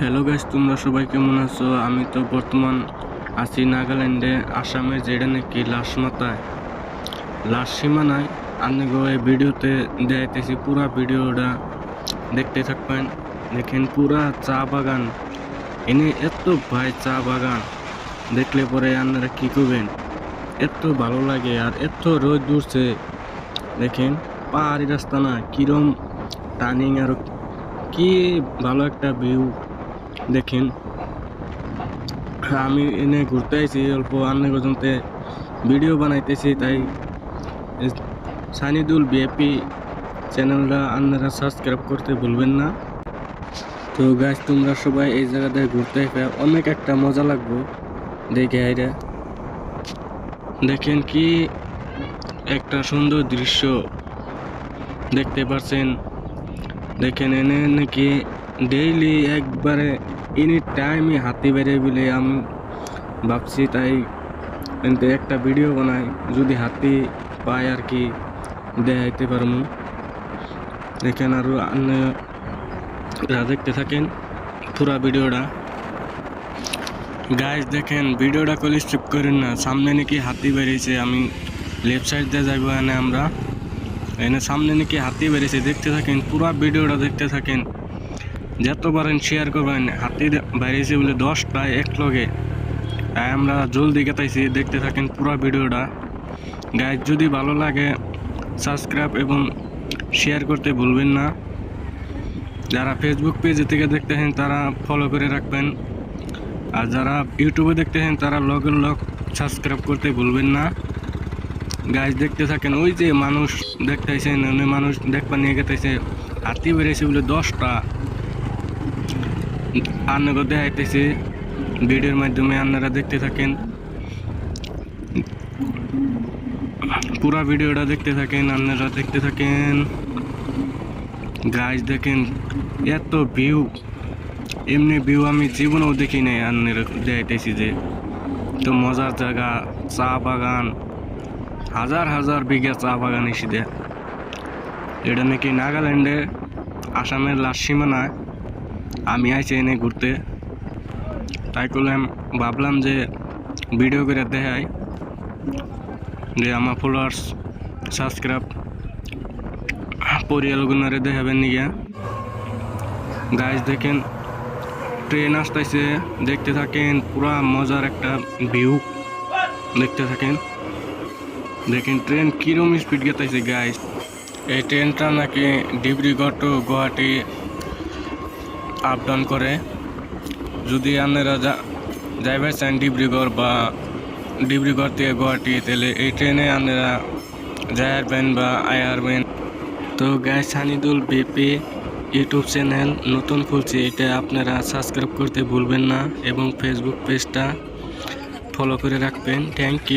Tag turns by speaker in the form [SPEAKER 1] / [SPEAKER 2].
[SPEAKER 1] Hello guys তোমরা সবাই কেমন আছো? আমি তো বর্তমান আছি নাগাল্যান্ডে, আসামের যেটা নাকি লাশ মাথায়। লাশ সীমানায় আমি এই ভিডিওতে দেখাইতেছি পুরা ভিডিওটা। দেখতে থাকবেন, দেখেন পুরা চা বাগান। এনে এত ভাই চা বাগান। দেখলে পরে আপনারা কি করবেন? এত ভালো লাগে আর এত রোদ উঠছে। দেখেন, পাহাড়ি রাস্তা না, কিরম টার্নিং আর কি ভালো একটা ভিউ দেখেন। আমি এনে ঘুরতে আইছি, অল্প আন্নে পর্যন্ত ভিডিও বানাইতেছি, তাই সানিদুল বিএপি চ্যানেলটা আপনারা সাবস্ক্রাইব করতে ভুলবেন না। তো গাছ তোমরা সবাই এই জায়গাটায় ঘুরতে অনেক একটা মজা লাগবে দেখে আইরা। দেখেন কি একটা সুন্দর দৃশ্য দেখতে পাচ্ছেন দেখেন এনে নাকি ডেইলি একবারে এনি টাইমই হাতি বেড়ে বলে আমি ভাবছি তাই একটা ভিডিও বানাই, যদি হাতি পাই আর কি, দেখাইতে পারব দেখেন আরও দেখতে থাকেন পুরা ভিডিওটা গাইজ দেখেন ভিডিওটা কলে স্কিপ করেন না। সামনে নাকি হাতি বেরিয়েছে আমি লেফট সাইড দিয়ে যাব এনে আমরা। এনে সামনে নাকি হাতি বেরিয়েছে দেখতে থাকেন, পুরা ভিডিওটা দেখতে থাকেন। যত পারেন শেয়ার করবেন, হাতি বেরিয়েছে বলে দশটা এক লগে। তাই আমরা জলদি গেতাইছি, দেখতে থাকেন পুরা ভিডিওটা। গাইজ যদি ভালো লাগে সাবস্ক্রাইব এবং শেয়ার করতে ভুলবেন না। যারা ফেসবুক পেজে থেকে দেখতেছেন তারা ফলো করে রাখবেন। আর যারা ইউটিউবে দেখতে দেখতেছেন তারা লগের লগ সাবস্ক্রাইব করতে ভুলবেন না। গাছ দেখতে থাকেন, ওই যে মানুষ দেখতেছেন অন্য মানুষ দেখবা নিয়ে গেতেছে হাতি বেড়েছে বলে দশটা। আন্নাকে দেখাইতেছে, ভিডিওর মাধ্যমে আপনারা দেখতে থাকেন। পুরা ভিডিওটা দেখতে থাকেন আপনারা দেখতে থাকেন। গাছ দেখেন, এত ভিউ এমনি ভিউ আমি জীবনেও দেখি নাই আপনারা দেখাইতেছি যে। তো মজার জায়গা, চা বাগান, হাজার হাজার বিঘা চা বাগান এসে দেয়। এটা নাকি নাগাল্যান্ডে আসামের লাস্ট সীমানায়। আমি আইছি এনে ঘুরতে। তাই করলাম ভাবলাম যে ভিডিও করে দেখাই, যে আমার ফলোয়ার্স সাবস্ক্রাইব পরিয়ালগুনারে দেখাবেন নিগা। গাইজ দেখেন ট্রেন আসতেছে দেখতে থাকেন, পুরা মজার একটা ভিউ দেখতে থাকেন। দেখেন ট্রেন কিরম স্পিড গেতাইছে গাইজ এই ট্রেনটা নাকি Dibrugarh to Guwahati up down করে। যদি আপনারা যাইবার চান ডিব্রুগড় বা ডিব্রুগড় থেকে গুয়াহাটি, তাহলে এই ট্রেনে আপনারা যাই আসবেন বা আই আসবেন তো গায়ে সানিদুল বিপি ইউটিউব চ্যানেল নতুন খুলছে, এটা আপনারা সাবস্ক্রাইব করতে ভুলবেন না এবং ফেসবুক পেজটা ফলো করে রাখবেন। Thank you